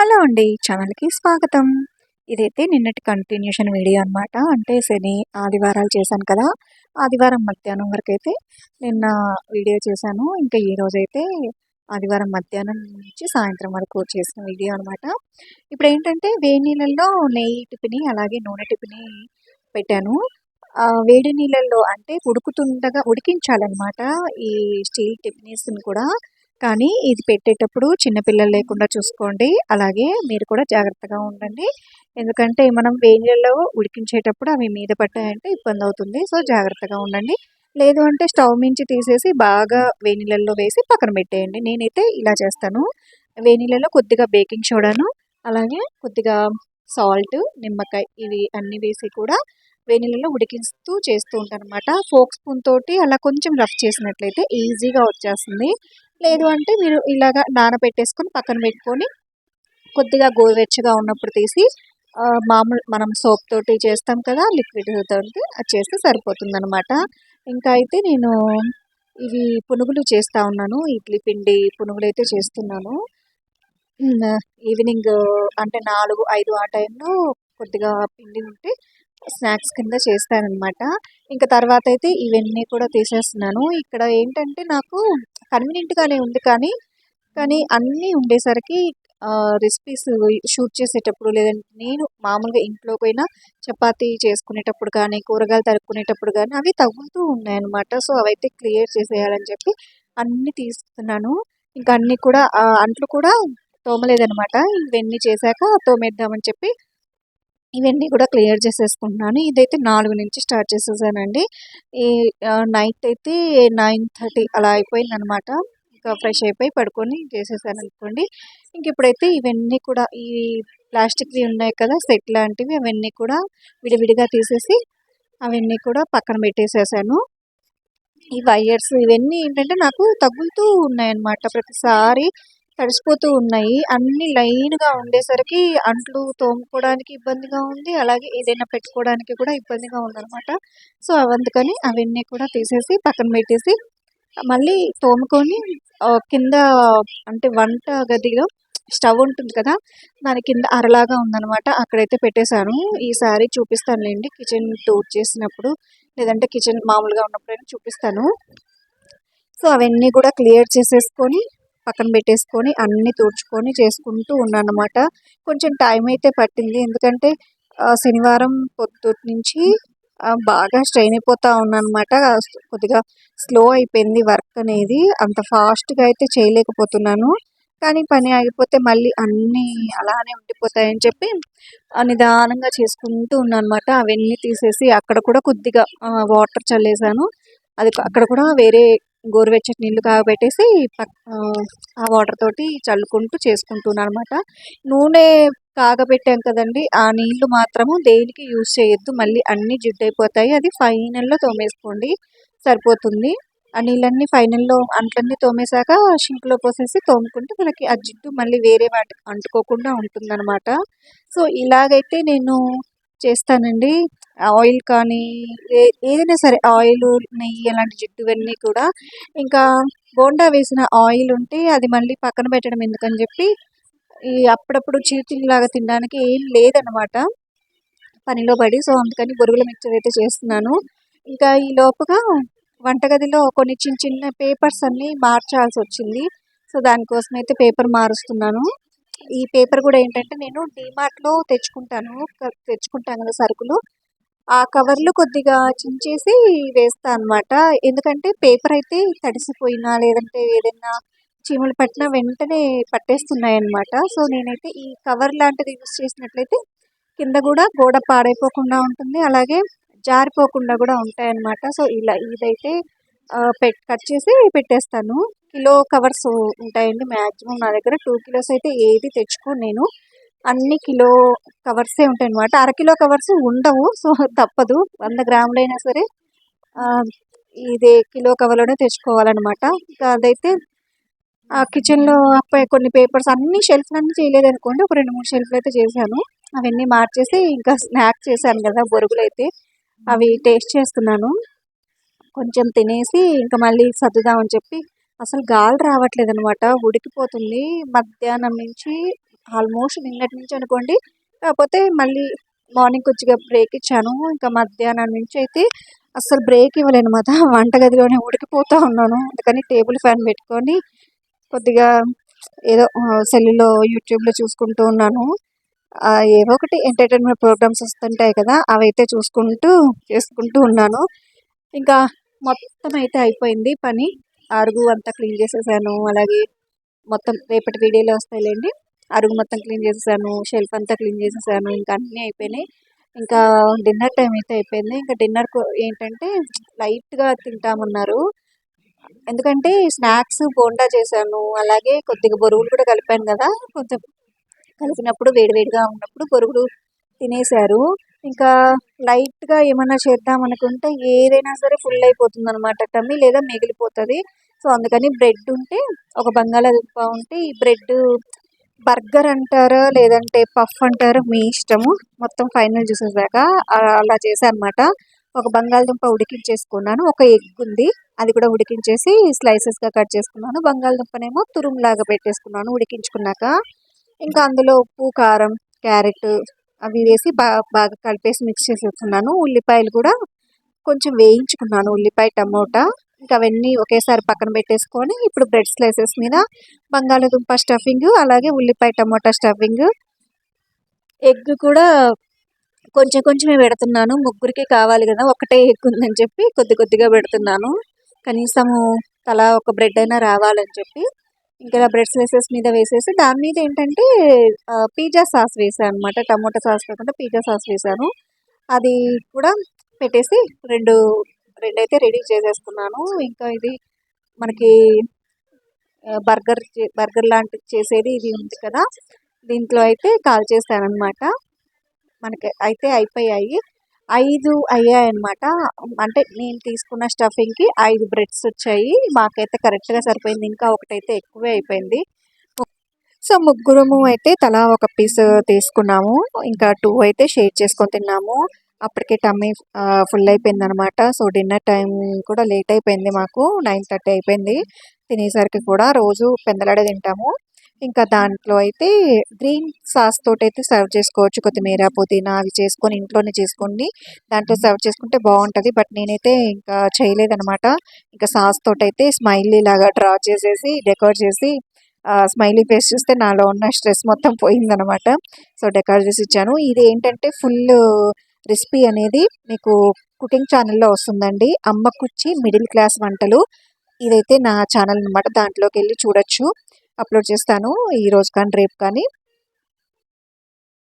Hello అండి ఛానల్కి స్వాగతం. ఇదైతే నిన్నటి కంటిన్యూషన్ వీడియో అనమాట అంటే శని ఆదివారాలు చేశాను కదా ఆదివారం మధ్యాహ్నం వరకు అయితే నిన్న వీడియో చేశాను. ఇంకా ఈరోజు అయితే ఆదివారం మధ్యాహ్నం నుంచి సాయంత్రం వరకు చేసిన వీడియో అనమాట ఇప్పుడు ఏంటంటే వేడి నీళ్ళల్లో నెయ్యి టిపిని అలాగే నూనె టిపిని పెట్టాను. వేడి నీళ్ళల్లో అంటే ఉడుకుతుండగా ఉడికించాలన్నమాట ఈ స్టీల్ టిఫినీస్ని కూడా. కానీ ఇది పెట్టేటప్పుడు చిన్నపిల్లలు లేకుండా చూసుకోండి. అలాగే మీరు కూడా జాగ్రత్తగా ఉండండి. ఎందుకంటే మనం వేడిలో ఉడికించేటప్పుడు అవి మీద పట్టాయంటే ఇబ్బంది అవుతుంది. సో జాగ్రత్తగా ఉండండి. లేదు అంటే స్టవ్ మించి తీసేసి బాగా వేడినీళ్ళల్లో వేసి పక్కన పెట్టేయండి. నేనైతే ఇలా చేస్తాను. వేడినీళ్ళలో కొద్దిగా బేకింగ్ సోడాను అలాగే కొద్దిగా సాల్ట్ నిమ్మకాయ ఇవి అన్నీ వేసి కూడా వేడినీళ్ళలో ఉడికిస్తూ చేస్తూ ఉంటాను అనమాట ఫోక్ స్పూన్ తోటి అలా కొంచెం రఫ్ చేసినట్లయితే ఈజీగా వచ్చేస్తుంది. లేదు అంటే మీరు ఇలాగా నానబెట్టేసుకొని పక్కన పెట్టుకొని కొద్దిగా గోరువెచ్చగా ఉన్నప్పుడు తీసి మామూలు మనం సోప్ తోటి చేస్తాం కదా లిక్విడ్ తోటి అది చేస్తే సరిపోతుంది అనమాట ఇంకా అయితే నేను ఇవి పునుగులు చేస్తూ ఉన్నాను. ఇడ్లీ పిండి పునుగులు అయితే చేస్తున్నాను. ఈవినింగ్ అంటే నాలుగు ఐదు ఆ టైంలో కొద్దిగా పిండి ఉంటే స్నాక్స్ కింద చేస్తానమాట ఇంకా తర్వాత అయితే ఇవన్నీ కూడా తీసేస్తున్నాను. ఇక్కడ ఏంటంటే నాకు కన్వీనియంట్గానే ఉంది కానీ కానీ అన్నీ ఉండేసరికి రెసిపీస్ షూట్ చేసేటప్పుడు లేదంటే నేను మామూలుగా ఇంట్లో పోయినా చపాతీ చేసుకునేటప్పుడు కానీ కూరగాయలు తరుక్కునేటప్పుడు కానీ అవి తగులుతూ ఉన్నాయన్నమాట. సో అవైతే క్లియర్ చేసేయాలని చెప్పి అన్నీ తీస్తున్నాను. ఇంకా అన్నీ కూడా అంట్లు కూడా తోమలేదనమాట ఇవన్నీ చేశాక తోమేద్దామని చెప్పి ఇవన్నీ కూడా క్లియర్ చేసేసుకుంటున్నాను. ఇదైతే నాలుగు నుంచి స్టార్ట్ చేసేసానండి. ఈ నైట్ అయితే నైన్ థర్టీ అలా అయిపోయింది అనమాట ఇంకా ఫ్రెష్ అయిపోయి పడుకొని చేసేసాను అనుకోండి. ఇంక ఇప్పుడైతే ఇవన్నీ కూడా ఈ ప్లాస్టిక్వి ఉన్నాయి కదా సెట్ లాంటివి అవన్నీ కూడా విడివిడిగా తీసేసి అవన్నీ కూడా పక్కన పెట్టేసేసాను. ఈ వైర్స్ ఇవన్నీ ఏంటంటే నాకు తగులుతూ ఉన్నాయన్నమాట ప్రతిసారి. తడిసిపోతూ ఉన్నాయి. అన్ని లైన్గా ఉండేసరికి అంట్లు తోముకోవడానికి ఇబ్బందిగా ఉంది. అలాగే ఏదైనా పెట్టుకోవడానికి కూడా ఇబ్బందిగా ఉందన్నమాట. సో అందుకని అవన్నీ కూడా తీసేసి పక్కన పెట్టేసి మళ్ళీ తోముకొని కింద అంటే వంట గదిలో స్టవ్ ఉంటుంది కదా దాని కింద అరలాగా ఉందనమాట అక్కడైతే పెట్టేశాను. ఈసారి చూపిస్తానులేండి. కిచెన్ టూర్ చేసినప్పుడు లేదంటే కిచెన్ మామూలుగా ఉన్నప్పుడైనా చూపిస్తాను. సో అవన్నీ కూడా క్లియర్ చేసేసుకొని పక్కన పెట్టేసుకొని అన్నీ తుడుచుకొని చేసుకుంటూ ఉన్నాను అనమాట కొంచెం టైం అయితే పట్టింది. ఎందుకంటే శనివారం పొద్దుటి నుంచి బాగా స్ట్రెయిన్ అయిపోతూ ఉన్నానమాట కొద్దిగా స్లో అయిపోయింది వర్క్ అనేది. అంత ఫాస్ట్గా అయితే చేయలేకపోతున్నాను. కానీ పని ఆగిపోతే మళ్ళీ అన్నీ అలానే ఉండిపోతాయని చెప్పి నిదానంగా చేసుకుంటూ ఉన్నాను అనమాట అవన్నీ తీసేసి అక్కడ కూడా కొద్దిగా వాటర్ చల్లేసాను. అది అక్కడ కూడా వేరే గోరువెచ్చటి నీళ్ళు కాగబెట్టేసి పక్క ఆ, వాటర్ తోటి చల్లుకుంటూ చేసుకుంటున్నాను అనమాట నూనె కాగబెట్టాం కదండి ఆ నీళ్ళు మాత్రము దేనికి యూజ్ చేయొద్దు మళ్ళీ అన్ని జిడ్డు అయిపోతాయి అది ఫైనల్లో తోమేసుకోండి సరిపోతుంది. ఆ నీళ్ళన్నీ ఫైనల్లో అంట్లన్నీ తోమేశాక షింక్లో పోసేసి తోముకుంటే మనకి ఆ జిడ్డు మళ్ళీ వేరే వాటికి అంటుకోకుండా ఉంటుందన్నమాట. సో ఇలాగైతే నేను చేస్తానండి. ఆయిల్ కానీ ఏ ఏదైనా సరే ఆయిల్ నెయ్యి అలాంటి జిడ్డువన్నీ కూడా ఇంకా బోండా వేసిన ఆయిల్ ఉంటే అది మళ్ళీ పక్కన పెట్టడం ఎందుకని చెప్పి ఈ అప్పుడప్పుడు చీటింగ్లాగా తినడానికి ఏం లేదనమాట పనిలో పడి సో అందుకని బొరుగుల మిక్చర్ అయితే చేస్తున్నాను. ఇంకా ఈ లోపుగా వంటగదిలో కొన్ని చిన్న చిన్న పేపర్స్ అన్నీ మార్చాల్సి వచ్చింది. సో దానికోసం అయితే పేపర్ మారుస్తున్నాను. ఈ పేపర్ కూడా ఏంటంటే నేను డీమార్ట్లో తెచ్చుకుంటాను. తెచ్చుకుంటాను కదా సరుకులు. ఆ కవర్లు కొద్దిగా చించేసి వేస్తా అన్నమాట. ఎందుకంటే పేపర్ అయితే తడిసిపోయినా లేదంటే ఏదైనా చీమలు పట్టినా వెంటనే పట్టేస్తున్నాయి అన్నమాట సో నేనైతే ఈ కవర్ లాంటిది యూస్ చేసినట్లయితే కింద కూడా గోడ పాడైపోకుండా ఉంటుంది. అలాగే జారిపోకుండా కూడా ఉంటాయన్నమాట. సో ఇలా ఇదైతే పెట్ కట్ చేసి పెట్టేస్తాను. కిలో కవర్స్ ఉంటాయండి మ్యాక్సిమం నా దగ్గర. టూ కిలోస్ అయితే ఏది తెచ్చుకోను నేను. అన్ని కిలో కవర్సే ఉంటాయి అనమాట అరకిలో కవర్స్ ఉండవు సో తప్పదు. వంద గ్రాములైనా సరే ఇదే కిలో కవర్లోనే తెచ్చుకోవాలన్నమాట. ఇంకా అదైతే ఆ కిచెన్లో కొన్ని పేపర్స్ అన్ని షెల్ఫ్లన్నీ చేయలేదు అనుకోండి ఒక రెండు మూడు షెల్ఫ్లు అయితే చేశాను. అవన్నీ మార్చేసి ఇంకా స్నాక్ చేశాను కదా బొరుగులు అయితే. అవి టేస్ట్ చేస్తున్నాను. కొంచెం తినేసి ఇంకా మళ్ళీ సర్దుదామని చెప్పి అసలు గాలి రావట్లేదు అనమాట ఉడికిపోతుంది. మధ్యాహ్నం నుంచి ఆల్మోస్ట్ నిన్నటి నుంచి అనుకోండి. కాకపోతే మళ్ళీ మార్నింగ్ కొద్దిగా బ్రేక్ ఇచ్చాను. ఇంకా మధ్యాహ్నం నుంచి అయితే అస్సలు బ్రేక్ ఇవ్వలేను అనమాట వంటగదిలోనే ఉడికిపోతూ ఉన్నాను. అందుకని టేబుల్ ఫ్యాన్ పెట్టుకొని కొద్దిగా ఏదో సెల్లులో యూట్యూబ్లో చూసుకుంటూ ఉన్నాను. ఏదో ఒకటి ఎంటర్టైన్మెంట్ ప్రోగ్రామ్స్ వస్తుంటాయి కదా అవైతే చూసుకుంటూ చేసుకుంటూ ఉన్నాను. ఇంకా మొత్తం అయితే అయిపోయింది పని. అరుగు అంతా క్లీన్ చేసేసాను. అలాగే మొత్తం రేపటి వీడియోలో వస్తాయిలేండి. అరుగు మొత్తం క్లీన్ చేసేసాను షెల్ఫ్ అంతా క్లీన్ చేసేసాను ఇంకా అన్నీ అయిపోయినాయి. ఇంకా డిన్నర్ టైం అయితే అయిపోయింది. ఇంకా డిన్నర్ ఏంటంటే లైట్గా తింటామన్నారు. ఎందుకంటే స్నాక్స్ బోండా చేశాను. అలాగే కొద్దిగా బొరుగులు కూడా కలిపాను కదా కొంచెం కలిపినప్పుడు వేడివేడిగా ఉన్నప్పుడు బొరుగులు తినేశారు. ఇంకా లైట్గా ఏమైనా చేద్దాం అనుకుంటే ఏదైనా సరే ఫుల్ అయిపోతుంది అనమాట టమ్మి లేదా మిగిలిపోతుంది. సో అందుకని బ్రెడ్ ఉంటే ఒక బంగాళాదుంప ఉంటే ఈ బ్రెడ్ బర్గర్ అంటారా లేదంటే పఫ్ అంటారా మీ ఇష్టము. మొత్తం ఫైనల్ చూసేదాకా అలా చేశాను అనమాట ఒక బంగాళదుంప ఉడికించేసుకున్నాను. ఒక ఎగ్ ఉంది. అది కూడా ఉడికించేసి స్లైసెస్గా కట్ చేసుకున్నాను. బంగాళదుంపనేమో తురుములాగా పెట్టేసుకున్నాను ఉడికించుకున్నాక. ఇంకా అందులో ఉప్పు కారం క్యారెట్ అవి వేసి బాగా బాగా కలిపేసి మిక్స్ చేసేస్తున్నాను. ఉల్లిపాయలు కూడా కొంచెం వేయించుకున్నాను. ఉల్లిపాయ టమోటా ఇంకా అవన్నీ ఒకేసారి పక్కన పెట్టేసుకొని ఇప్పుడు బ్రెడ్ స్లైసెస్ మీద బంగాళదుంప స్టఫింగ్ అలాగే ఉల్లిపాయ టమోటా స్టఫింగ్. ఎగ్ కూడా కొంచెం కొంచెమే పెడుతున్నాను. ముగ్గురికి కావాలి కదా ఒకటే ఎగ్ ఉందని చెప్పి కొద్ది కొద్దిగా పెడుతున్నాను. కనీసము తలా ఒక బ్రెడ్ అయినా రావాలని చెప్పి ఇంకా బ్రెడ్ స్లైసెస్ మీద వేసేసి దాని మీద ఏంటంటే పిజ్జా సాస్ వేసాను అనమాట టమోటా సాస్ కాకుండా పిజ్జా సాస్ వేసాను. అది కూడా పెట్టేసి రెండు రెండు అయితే రెడీ చేసేసుకున్నాను. ఇంకా ఇది మనకి బర్గర్ బర్గర్ లాంటిది చేసేది ఇది ఉంది కదా. దీంట్లో అయితే కాల్ చేస్తాను మనకి అయితే అయిపోయాయి. ఐదు అయ్యాయి అనమాట అంటే నేను తీసుకున్న స్టఫింగ్కి ఐదు బ్రెడ్స్ వచ్చాయి. మాకైతే కరెక్ట్గా సరిపోయింది. ఇంకా ఒకటైతే ఎక్కువే అయిపోయింది. సో ముగ్గురము అయితే తలా ఒక పీస్ తీసుకున్నాము. ఇంకా టూ అయితే షేర్ చేసుకొని తిన్నాము. అప్పటికే టమ్మీ ఫుల్ అయిపోయింది అనమాట సో డిన్నర్ టైం కూడా లేట్ అయిపోయింది మాకు. నైన్ థర్టీ అయిపోయింది. తినేసరికి కూడా రోజు పెందలాడే తింటాము. ఇంకా దాంట్లో అయితే గ్రీన్ సాస్ తోటి అయితే సర్వ్ చేసుకోవచ్చు. కొత్తిమీర పుదీనా అవి చేసుకొని ఇంట్లోనే చేసుకొని దాంట్లో సర్వ్ చేసుకుంటే బాగుంటుంది. బట్ నేనైతే ఇంకా చేయలేదనమాట. ఇంకా సాస్ తోటి అయితే స్మైలీ లాగా డ్రా చేసేసి డెకరేట్ చేసి స్మైలీ ఫేస్ చూస్తే నాలో ఉన్న స్ట్రెస్ మొత్తం పోయిందనమాట. సో డెకరేట్ చేసి ఇచ్చాను. ఇది ఏంటంటే ఫుల్ రెసిపీ అనేది మీకు కుకింగ్ ఛానల్లో వస్తుందండి. అమ్మ కుచ్చి మిడిల్ క్లాస్ వంటలు. ఇదైతే నా ఛానల్ అనమాట దాంట్లోకి వెళ్ళి చూడొచ్చు. అప్లోడ్ చేస్తాను. ఈరోజు కానీ రేపు కానీ.